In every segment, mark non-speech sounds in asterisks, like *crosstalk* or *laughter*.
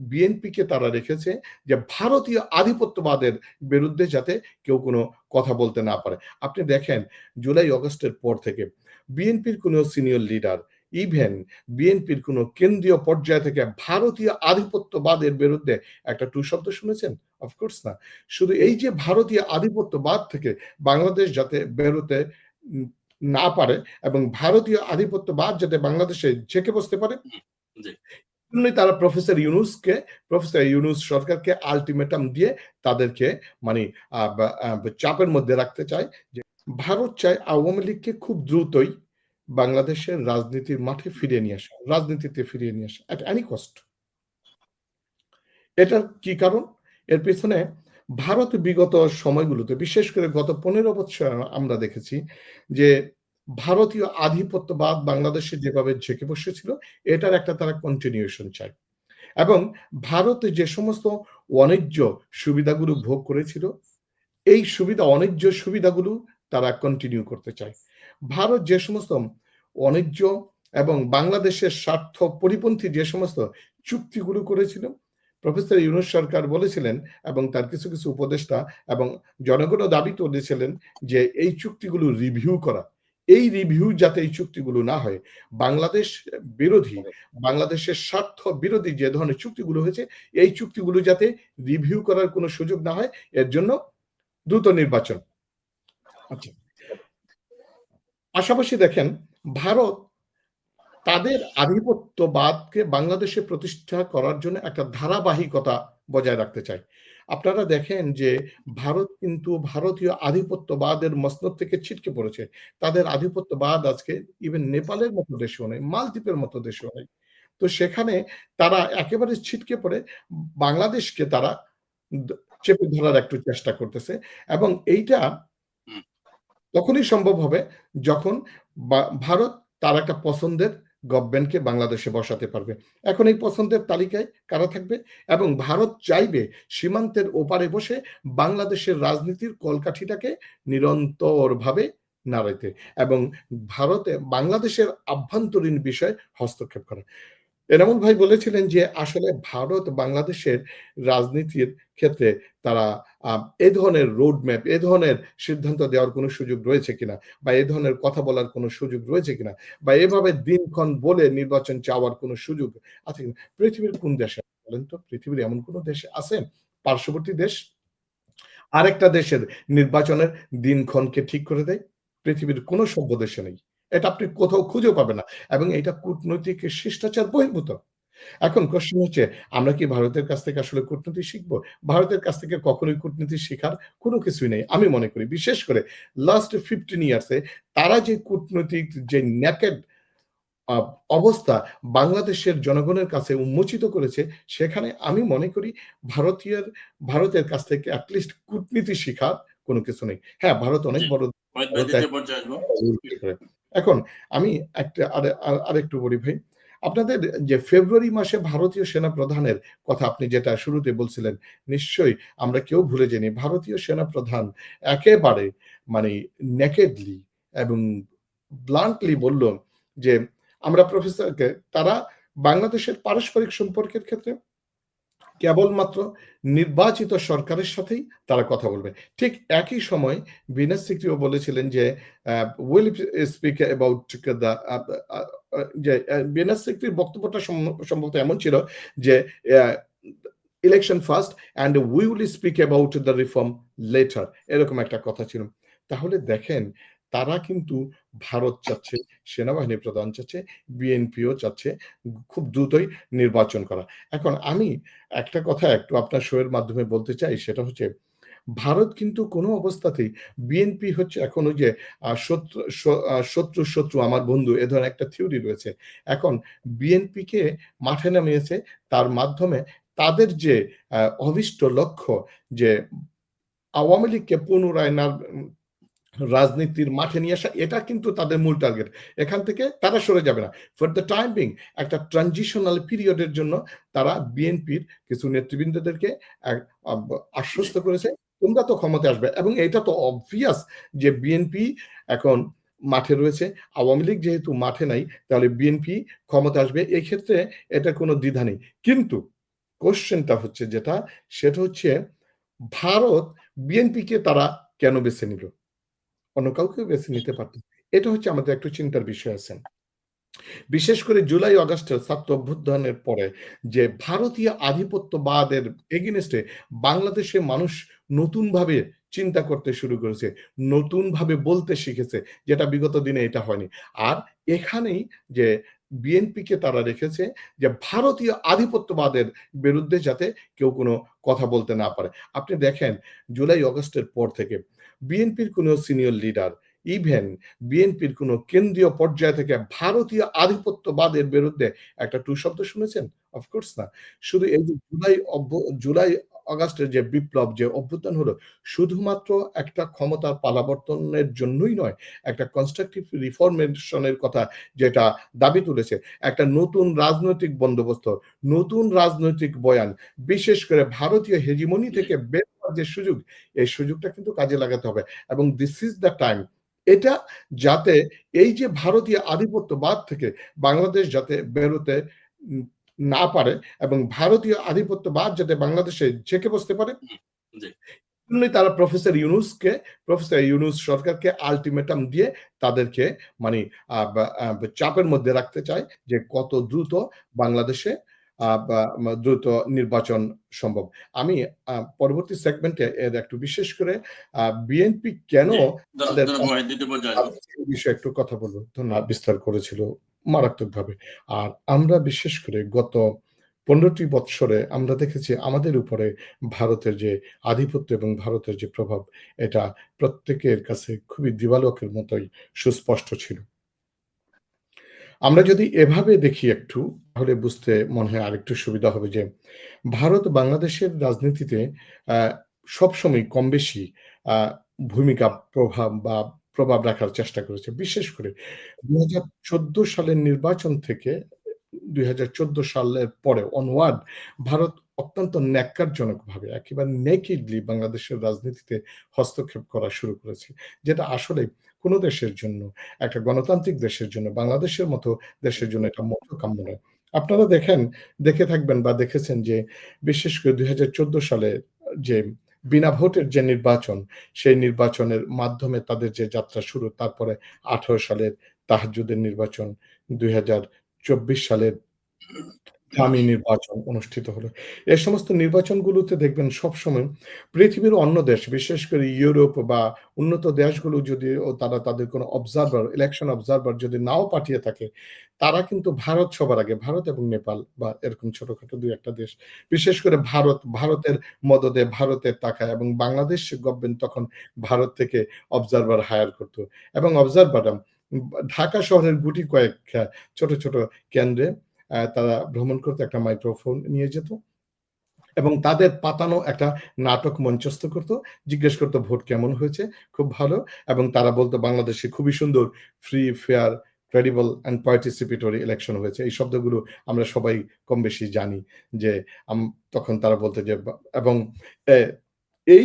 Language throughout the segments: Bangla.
বিএনপিকে তারা রেখেছে যে ভারতীয় আধিপত্যবাদের বিরুদ্ধে যাতে কেউ কোনো কথা বলতে না পারে। আপনি দেখেন, জুলাই, অগস্টের পর থেকে বিএনপির কোনো সিনিয়র লিডার, ইভেন বিএনপির কোনো কেন্দ্রীয় পর্যায় থেকে ভারতীয় আধিপত্যবাদের বিরুদ্ধে একটা টু শব্দ শুনেছেন? অফকোর্স না। শুধু এই যে ভারতীয় আধিপত্যবাদ থেকে বাংলাদেশ যাতে বেরোতে না পারে এবং ভারতীয় আধিপত্যবাদ যাতে বাংলাদেশে ঝেঁকে বসতে পারে জন্যই তারা প্রফেসর ইউনুসকে, প্রফেসর ইউনুস সরকারকে আলটিমেটাম দিয়ে তাদেরকে মানে চাপের মধ্যে রাখতে চায় যে ভারত চায় আওয়ামী লীগকে খুব দ্রুতই বাংলাদেশের রাজনীতির মাঠে ফিরিয়ে নিয়ে আসা, রাজনীতিতে ফিরিয়ে নিয়ে আসা অ্যাট এনি কস্ট এটার কি কারণ? এর পেছনে ভারত বিগত সময়গুলোতে, বিশেষ করে গত পনেরো বছর আমরা দেখেছি যে ভারতীয় আধিপত্যবাদ বাংলাদেশে যেভাবে ঝেঁকে বসেছিল, এটার একটা তারা কন্টিনিউশন চায় এবং ভারতে যে সমস্ত বাণিজ্য সুবিধাগুলো ভোগ করেছিল, এই সুবিধা বাণিজ্য সুবিধাগুলো তারা কন্টিনিউ করতে চায়। ভারত যে সমস্ত বাণিজ্য এবং বাংলাদেশের স্বার্থ পরিপন্থী যে সমস্ত চুক্তিগুলো করেছিল, প্রফেসর ইউনুস সরকার বলেছিলেন এবং তার কিছু কিছু উপদেষ্টা এবং জনগণও দাবি তুলেছিলেন যে এই চুক্তিগুলো রিভিউ করা। এই রিভিউ যাতে এই চুক্তিগুলো না হয় বাংলাদেশ বিরোধী বাংলাদেশের স্বার্থ বিরোধী যে ধরনের চুক্তিগুলো হয়েছে এই চুক্তিগুলো যাতে রিভিউ করার কোনো সুযোগ না হয় এর জন্য দ্রুত নির্বাচন। আচ্ছা। পাশাপাশি দেখেন ভারত তাদের আধিপত্যবাদকে বাংলাদেশে প্রতিষ্ঠা করার জন্য একটা ধারাবাহিকতা বজায় রাখতে চায়। আপনারা দেখেন যে ভারত কিন্তু ভারতীয় আধিপত্যবাদের মসনদ থেকে ছিটকে পড়েছে। তাদের আধিপত্যবাদ আজকে ইভেন নেপালের মতো দেশেও নেই মালদ্বীপের মতো দেশেও নেই। তো সেখানে তারা একেবারে ছিটকে পড়ে বাংলাদেশকে তারা চেপে ধরার একটু চেষ্টা করতেছে এবং এইটা তখনই সম্ভব হবে যখন ভারত তার একটা পছন্দের গভর্নমেন্টকে বাংলাদেশে বসাতে পারবে। এখন এই পছন্দের তালিকায় কারা থাকবে? এবং ভারত চাইবে সীমান্তের ওপারে বসে বাংলাদেশের রাজনীতির কলকাঠিটাকে নিরন্তরভাবে নাড়াইতে এবং ভারতে, বাংলাদেশের আভ্যন্তরীণ বিষয়ে হস্তক্ষেপ করা। এনামুল ভাই বলেছিলেন যে আসলে ভারত বাংলাদেশের রাজনীতির ক্ষেত্রে তারা এ ধরনের রোড ম্যাপ এ ধরনের সিদ্ধান্ত দেওয়ার কোনো সুযোগ রয়েছে কিনা? বা এ ধরনের কথা বলার কোনো সুযোগ রয়েছে কিনা? বা এভাবে দিনক্ষণ বলে নির্বাচন চাওয়ার কোনো সুযোগ আছে কিনা? পৃথিবীর কোন দেশে বলেন তো? পৃথিবীর এমন কোন দেশে আছে? পার্শ্ববর্তী দেশ? আরেকটা দেশের নির্বাচনের দিনক্ষণকে ঠিক করে দেয়? পৃথিবীর কোনো সভ্য দেশে নেই। এটা আপনি কোথাও খুঁজেও পাবেন না। এবং এটা কূটনৈতিক শিষ্টাচার বহির্ভূত। এখন প্রশ্ন হচ্ছে আমরা কি ভারতের কাছ থেকে আসলে কূটনীতি শিখব? ভারতের কাছ থেকে কখনোই কূটনীতি শেখার কোনো কিছুই নেই। আমি মনে করি বিশেষ করে লাস্ট ফিফটিন ইয়ার্সে তারা যে কূটনৈতিক যে ন্যাকেড অবস্থা বাংলাদেশের জনগণের কাছে উন্মোচিত করেছে সেখানে আমি মনে করি ভারতীয় ভারতের কাছ থেকে অ্যাটলিস্ট কূটনীতি শিখার কোনো কিছু নেই। হ্যাঁ ভারত অনেক বড় এখন আমি একটা আরেকটু বলি ভাই আপনাদের যে ফেব্রুয়ারি মাসে ভারতীয় সেনা প্রধানের কথা আপনি যেটা শুরুতে বলছিলেন, নিশ্চয়ই আমরা কেউ ভুলে যাইনি। ভারতীয় সেনা প্রধান একেবারে মানে নেকেডলি এবং ব্লান্টলি বলল যে, আমরা প্রফেসরকে তারা বাংলাদেশের পারস্পরিক সম্পর্কের ক্ষেত্রে কেবলমাত্র নির্বাচিত সরকারের সাথেই তারা কথা বলবে। ঠিক একই সময় বিনেশ সিক্রিও বলেছিলেন যে উইল স্পিক অ্যাবাউট দ্য যে বিনেশ সিক্রির বক্তব্যটা সম্ভবত এমন ছিল যে election first and we will speak about the reform later এরকম একটা কথা ছিল। তাহলে দেখেন তারা কিন্তু ভারত চাচ্ছে, সেনাবাহিনী প্রধান চাচ্ছে, বিএনপিও চাচ্ছে, খুব দ্রুতই নির্বাচন করা। এখন আমি একটা কথা একটু আপনার শোয়ের মাধ্যমে বলতে চাই, সেটা হচ্ছে ভারত কিন্তু কোনো অবস্থাতেই বিএনপি হচ্ছে এখন ওই যে শত্রু শত্রু আমার বন্ধু, এ ধরনের একটা থিওরি রয়েছে। এখন বিএনপিকে মাঠে নামিয়েছে, তার মাধ্যমে তাদের যে অভিষ্ট লক্ষ্য যে আওয়ামী লীগকে পুনরায় রাজনীতির মাঠে নিয়ে আসা, এটা কিন্তু তাদের মূল টার্গেট এখান থেকে তারা সরে যাবে না। ফর দ্য টাইম বিং একটা ট্রানজিশনাল পিরিয়ডের জন্য তারা বিএনপির কিছু নেতৃবৃন্দদেরকে আশ্বস্ত করেছে, তোমরা তো ক্ষমতা আসবে। এবং এটা তো অবভিয়াস যে বিএনপি এখন মাঠে রয়েছে। আওয়ামী লীগ যেহেতু মাঠে নাই, তাহলে বিএনপি ক্ষমতা আসবে। এক্ষেত্রে এটা কোনো দ্বিধা নেই। কিন্তু কোশ্চেনটা হচ্ছে যেটা, সেটা হচ্ছে ভারত বিএনপিকে তারা কেন বেছে নিল? অন্য কাউকে বেছে নিতে পারত। এটা হচ্ছে আমাদের একটু চিন্তার বিষয় আছে। বিশেষ করে জুলাই অগাস্টের ছাত্র অভ্যুত্থানের পরে যে ভারতীয় আধিপত্যবাদের এগেনস্টে বাংলাদেশের মানুষ নতুনভাবে চিন্তা করতে শুরু করেছে, নতুনভাবে বলতে শিখেছে, যেটা বিগত দিনে এটা হয়নি। আর এখানেই যে বিএনপিকে তারা রেখেছে যে ভারতীয় আধিপত্যবাদের বিরুদ্ধে যাতে কেউ কোনো কথা বলতে না পারে। আপনি দেখেন, জুলাই, অগস্টের পর থেকে বিএনপির কোনো সিনিয়র লিডার ইভেন বিএনপির কোনো কেন্দ্রীয় পর্যায় থেকে ভারতীয় আধিপত্যবাদের বিরুদ্ধে একটা টু শব্দ শুনেছেন? অফকোর্স না। শুধু এই যে জুলাই জুলাই অগাস্টের যে বিপ্লব, যে অভ্যুত্থান হলো, শুধুমাত্র একটা ক্ষমতার পালাবর্তনের জন্যই নয়, একটা কনস্ট্রাকটিভ রিফরমেশনের কথা যেটা দাবি তুলেছে, একটা নতুন রাজনৈতিক বন্দোবস্ত, নতুন রাজনৈতিক বয়ান, বিশেষ করে ভারতীয় হেজিমনি থেকে বের হওয়ার যে সুযোগ, এই সুযোগটা কিন্তু কাজে লাগাতে হবে। এবং দিস ইজ দ্য টাইম এটা যাতে এই যে ভারতীয় আধিপত্যবাদ থেকে বাংলাদেশ যাতে বেরোতে না পারে এবং ভারতীয় আধিপত্যবাদ যাতে বাংলাদেশে ঝেঁকে বসতে পারে তারা প্রফেসর ইউনুসকে প্রফেসর ইউনুস সরকারকে আলটিমেটাম দিয়ে তাদেরকে মানে চাপের মধ্যে রাখতে চায় যে কত দ্রুত বাংলাদেশে দ্রুত নির্বাচন সম্ভব। আমি পরবর্তী সেগমেন্টে এর একটু বিশেষ করে বিএনপি কেন বিষয়ে একটু কথা বলব। ধন্যবাদ বিস্তার করেছিল মারাত্মকভাবে। আর আমরা বিশেষ করে গত পনেরোটি বৎসরে আমরা দেখেছি আমাদের উপরে ভারতের যে আধিপত্য এবং ভারতের যে প্রভাব, এটা প্রত্যেকের কাছে খুবই দিবালকের মতোই সুস্পষ্ট ছিল। আমরা যদি এভাবে দেখি একটু, তাহলে বুঝতে মনে হয় আরেকটু সুবিধা হবে যে, ভারত বাংলাদেশের রাজনীতিতে সবসময় কম বেশি ভূমিকা, প্রভাব বা প্রভাব রাখার চেষ্টা করেছে। বিশেষ করে দুই সালের নির্বাচন থেকে দুই হাজার চোদ্দ সালের পরে অনওয়ার্ড ভারত অত্যন্ত ন্যাক্কারজনকভাবে একেবারে নেকিডলি বাংলাদেশের রাজনীতিতে হস্তক্ষেপ করা শুরু করেছে। যেটা আসলে কোনো দেশের জন্য, একটা গণতান্ত্রিক দেশের জন্য, বাংলাদেশের মতো দেশের জন্য এটা মোটো কাম্য নয়। আপনারা দেখেন, দেখে থাকবেন বা দেখেছেন যে বিশেষ করে দুই হাজার চোদ্দ সালে যে বিনা ভোটের যে নির্বাচন, সেই নির্বাচনের মাধ্যমে তাদের যে যাত্রা শুরু, তারপরে আঠারো সালের তাহাজুদের নির্বাচন, দুই হাজার চব্বিশ সালের দামি নির্বাচন অনুষ্ঠিত হলো। এ সমস্ত নির্বাচনগুলোতে দেখবেন সবসময় পৃথিবীর অন্য দেশ, বিশেষ করে ইউরোপ বা উন্নত দেশগুলো যদি ও তারা তাদের কোনো অবজারভার ইলেকশন অবজারভার যদি নাও পাঠিয়ে থাকে, তারা কিন্তু ভারত সবার আগে, ভারত এবং নেপাল বা এরকম ছোটখাটো দুই একটা দেশ, বিশেষ করে ভারত, ভারতের মদদে ভারতের টাকা এবং বাংলাদেশ গভর্নমেন্ট তখন ভারত থেকে অবজারভার হায়ার করত। এবং অবজারভার ঢাকা শহরের গুটি কয়েক ছোট ছোট কেন্দ্রে তারা ভ্রমণ করতে, একটা মাইক্রোফোন নিয়ে যেত। এবং তাদের পাতানো একটা নাটক মঞ্চস্থ করতো, জিজ্ঞেস করতো, ভোট কেমন হয়েছে? খুব ভালো। এবং তারা বলতো, বাংলাদেশে খুবই সুন্দর free fair credible and participatory election হয়েছে। এই শব্দগুলো আমরা সবাই কম বেশি জানি যে তখন তারা বলতে যে, এবং এই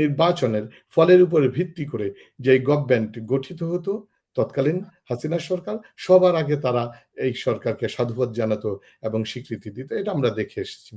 নির্বাচনের ফলের উপরে ভিত্তি করে যে গভর্নমেন্ট গঠিত হতো তৎকালীন হাসিনা সরকার, সবার আগে তারা এই সরকারকে সাধুবাদ জানাতো এবং স্বীকৃতি দিত, এটা আমরা দেখে এসেছি।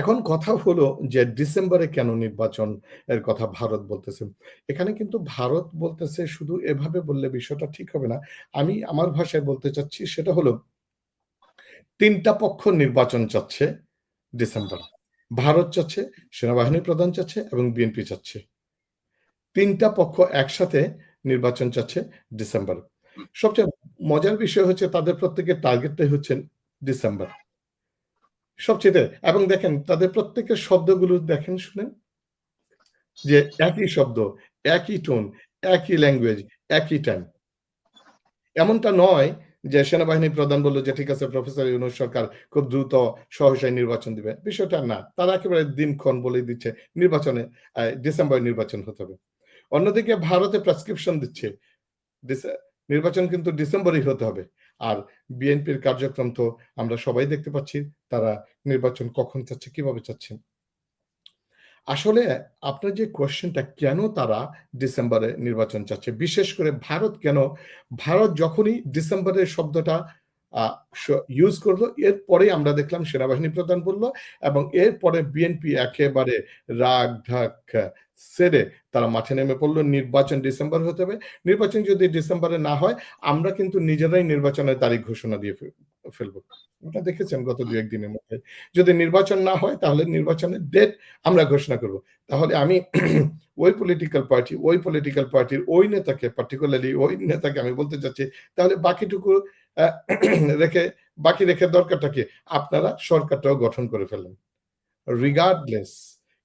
এখন কথা হলো যে ডিসেম্বরে কেন নির্বাচন এর কথা ভারত বলতেছে? এখানে কিন্তু ভারত বলতেছে শুধু এভাবে বললে বিষয়টা ঠিক হবে না। আমি আমার ভাষায় বলতে চাচ্ছি সেটা হলো, তিনটা পক্ষ নির্বাচন চাচ্ছে ডিসেম্বর। ভারত চাচ্ছে, সেনাবাহিনী প্রধান চাচ্ছে এবং বিএনপি চাচ্ছে। তিনটা পক্ষ একসাথে নির্বাচন চাচ্ছে ডিসেম্বর। সবচেয়ে মজার বিষয় হচ্ছে তাদের প্রত্যেকের টার্গেটটাই হচ্ছে ডিসেম্বর। সবচেয়ে এবং দেখেন তাদের প্রত্যেকের শব্দগুলো দেখেন শুনেন? যে একই শব্দ একই টোন একই ল্যাঙ্গুয়েজ একই টাইম এমনটা নয় যে সেনাবাহিনী প্রধান বলল যে ঠিক আছে প্রফেসর ইউনুস সরকার খুব দ্রুত সহসায় নির্বাচন দিবে। বিষয়টা না। তারা একেবারে দিনক্ষণ বলে দিচ্ছে নির্বাচনে ডিসেম্বর নির্বাচন হতে হবে। অন্যদিকে ভারতে প্রেসক্রিপশন দিচ্ছে। নির্বাচন কিন্তু ডিসেম্বরেই হতে হবে। আর বিএনপির কার্যক্রম তো আমরা সবাই দেখতে পাচ্ছি, তারা নির্বাচন কখন চাচ্ছে, কীভাবে চাচ্ছেন আসলে আপনার যে কোয়েশ্চেনটা কেন তারা ডিসেম্বরে নির্বাচন চাচ্ছে? বিশেষ করে ভারত কেন? ভারত যখনই ডিসেম্বরের শব্দটা ইউজ করল। এরপরেই আমরা দেখলাম সেনাবাহিনী প্রধান বলল এবং এরপরে বিএনপি একেবারে রাগ-ঢাক সেরে তারা মাঠে নেমে পড়ল নির্বাচন ডিসেম্বর হতে হবে। নির্বাচন যদি ডিসেম্বরে না হয়, আমরা কিন্তু নিজেরাই নির্বাচনের তারিখ ঘোষণা দিয়ে ফেলব। ওটা দেখেছেন গত ২-১ দিনের মধ্যে। যদি নির্বাচন না হয় তাহলে নির্বাচনের ডেট আমরা ঘোষণা করব। তাহলে আমি *clears throat* ওই পলিটিক্যাল পার্টি, ওই পলিটিক্যাল পার্টির ওই নেতাকে পার্টিকুলারলি ওই নেতাকে আমি বলতে চাচ্ছি, তাহলে বাকিটুকু *clears throat* রেখে বাকি রেখে দরকারটা কি? আপনারা সরকারটাও গঠন করে ফেলেন। রিগার্ডলেস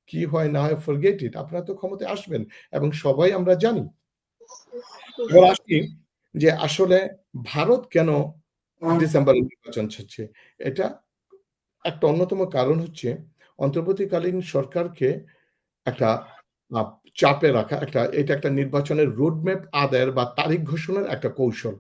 কি হয় না হয় ফরগেট ইট। আপনারা তো ক্ষমতায় আসবেন এবং সবাই আমরা জানি। আসি যে আসলে ভারত কেন ডিসেম্বরে নির্বাচন চাচ্ছে? এটা একটা অন্যতম কারণ হচ্ছে অন্তর্বর্তীকালীন সরকারকে একটা চাপে রাখা, একটা, এটা একটা নির্বাচনের রোড ম্যাপ আদায়ের বা তারিখ ঘোষণার একটা কৌশল।